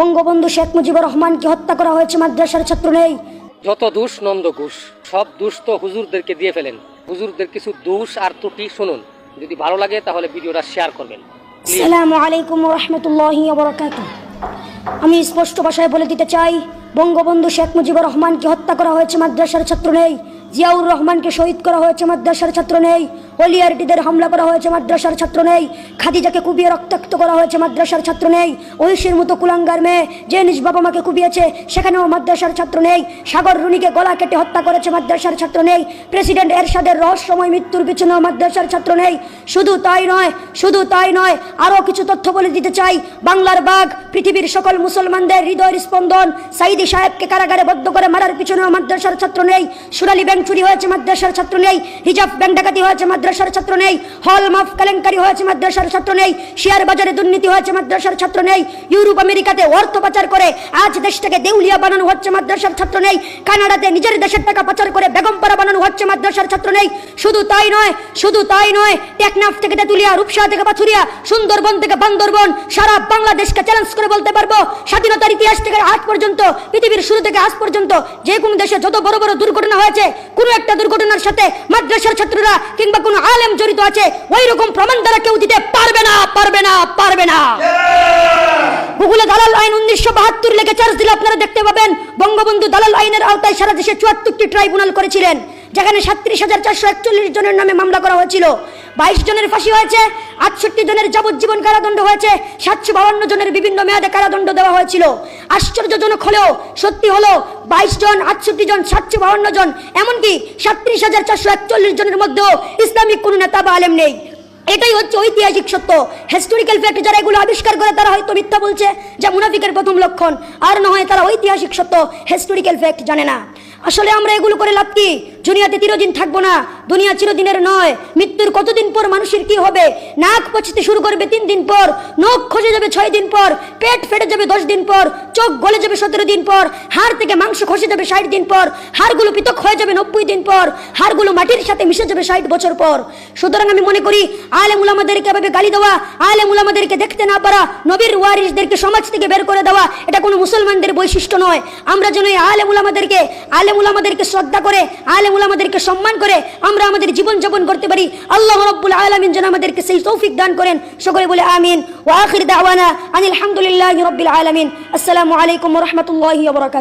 বঙ্গবন্ধু শেখ মুজিবুর রহমানকে হত্যা করা হয়েছে মাদ্রাসার ছাত্র নেই যত দোষ নন্দ ঘোষ সব দোষ তো হুজুরদেরকে দিয়ে ফেলেন। হুজুরদের কিছু দোষ আর ত্রুটি শুনুন। যদি ভালো লাগে তাহলে ভিডিওটা শেয়ার করবেন। সালামু আলাইকুম রহমতুল্লাহি আমি স্পষ্ট ভাষায় বলে দিতে চাই বঙ্গবন্ধু শেখ মুজিবুর রহমানকে হত্যা করা হয়েছে মাদ্রাসার ছাত্র নেই জিয়াউর রহমানকে শহীদ করা হয়েছে মাদ্রাসার ছাত্র নেই অলিয়ারটিদের হামলা করা হয়েছে মাদ্রাসার ছাত্র নেই, খাদিজাকে কুবিয়ে রক্তাক্ত করা হয়েছে মাদ্রাসার ছাত্র নেই ঐশীর মতো কুলাঙ্গার মেয়ে যে নিজ বাবা মাকে কুবিয়েছে সেখানেও মাদ্রাসার ছাত্র নেই, সাগর রুনিকে গলা কেটে হত্যা করেছে মাদ্রাসার ছাত্র নেই, প্রেসিডেন্ট এরশাদের রহস্যময় মৃত্যুর পিছনেও মাদ্রাসার ছাত্র নেই, শুধু তাই নয়, শুধু তাই নয়, আরও কিছু তথ্য বলে দিতে চাই, বাংলার বাঘ, পৃথিবীর সকল মুসলমানদের হৃদয়ের স্পন্দন সাইদি সাহেবকে কারাগারে বদ্ধ করে মারার পিছনেও মাদ্রাসার ছাত্র নেই, সুরালি ব্যাংক চুরি হয়েছে, মাদ্রাসার ছাত্র নেই। হিজাব ব্যাংক ডাকাতি হয়েছে, মাদ্রাসার ছাত্র নেই। হল মাফ কেলেঙ্কারি হয়েছে, মাদ্রাসার ছাত্র নেই। শেয়ার বাজারে দুর্নীতি হয়েছে, মাদ্রাসার ছাত্র নেই। ইউরোপ, আমেরিকাতে অর্থ পাচার করে আজ দেশটাকে দেউলিয়া বানানো হচ্ছে, মাদ্রাসার ছাত্র নেই। কানাডাতে নিজের দেশের টাকা পাচার করে বেগমপাড়া বানানো হচ্ছে, মাদ্রাসার ছাত্র নেই। শুধু তাই নয়, শুধু তাই নয়, টেকনাফ থেকে তেতুলিয়া, রূপসা থেকে পাথুরিয়া, সুন্দরবন থেকে বান্দরবন, সারা বাংলাদেশকে চ্যালেঞ্জ করে বলতে পারব, স্বাধীনতার ইতিহাস থেকে আজ পর্যন্ত, পৃথিবীর শুরু থেকে আজ পর্যন্ত, যে কোনো দেশে যত বড় বড় দুর্ঘটনা হয়েছে কোনো একটা দুর্ঘটনার সাথে মাদ্রাসার ছাত্ররা কিংবা কোনো আলেম জড়িত আছে ওই রকম প্রমাণ দ্বারা কেউ দিতে পারবে না পারবে না পারবে না। গুগলে দালাল আইন উনিশশো বাহাত্তর লেগে চার্জ দিলে আপনারা দেখতে পাবেন, বঙ্গবন্ধু দালাল আইনের আওতায় সারা দেশে চুয়াত্তরটি ট্রাইব্যুনাল করেছিলেন, যেখানে সাত্রিশ হাজার চারশো একচল্লিশ জনের নামে মামলা করা হয়েছিল। বাইশ জনের ফাঁসি হয়েছে, আটষট্টি জনের যাবজ্জীবন কারাদণ্ড হয়েছে, সাতশো বাউন্ন জনের বিভিন্ন মেয়াদে কারাদণ্ড দেওয়া হয়েছিল। আশ্চর্যজনক হলেও সত্যি হলো বাইশ জন, আটষট্টি জন, সাতশো বাহান্ন জন, এমনকি সাতত্রিশ হাজার চারশো একচল্লিশ জনের মধ্যেও ইসলামিক কোনো নেতা বা আলেম নেই। এটাই হচ্ছে ঐতিহাসিক সত্য। হিস্টোরিক্যাল ফ্যাক্ট যারা এগুলো আবিষ্কার করে, তারা হয়তো মিথ্যা বলছে যা মুনাফিকের প্রথম লক্ষণ। আর নয় তারা ঐতিহাসিক সত্য হিস্টোরিক্যাল ফ্যাক্ট জানে না। আসলে আমরা এগুলো করে লাভ কি? দুনিয়াতে চিরদিন থাকব না। দুনিয়া চিরদিনের নয়। মৃত্যুর কতদিন পর মানুষের কি হবে? নাক পচতে শুরু করবে তিন দিন পর, নখ খসে যাবে ছয় দিন পর, পেট ফেটে যাবে দশ দিন পর, চোখ গলে যাবে সতেরো দিন পর, হাড় থেকে মাংস খসে যাবে ষাট দিন পর, হাড়গুলো পৃথক হয়ে যাবে নব্বই দিন পর, হাড়গুলো মাটির সাথে মিশে যাবে ষাট বছর পর। সুতরাং আমি মনে করি আলে মুলামাদেরকে এভাবে গালি দেওয়া আলে মুলামাদেরকে দেখতে না পারা, নবীর ওয়ারিসদেরকে সমাজ থেকে বের করে দেওয়া, এটা কোনো মুসলমানদের বৈশিষ্ট্য নয়। আমরা যেন এই আলে মুলামাদেরকে আলে মুলামাদেরকে শ্রদ্ধা করে আলে মুলামাদেরকে সম্মান করে আমরা আমাদের জীবন যাপন করতে পারি। আল্লাহ রব্বুল আলমিন যেন আমাদেরকে সেই তৌফিক দান করেন। সকলে বলে আমিন। ওয়াখির দাওয়ানা আনিল হামদুলিল্লাহ রাব্বিল আলমিন। আসসালামু আলাইকুম রহমতুল্লাহ বারাকাতুহু।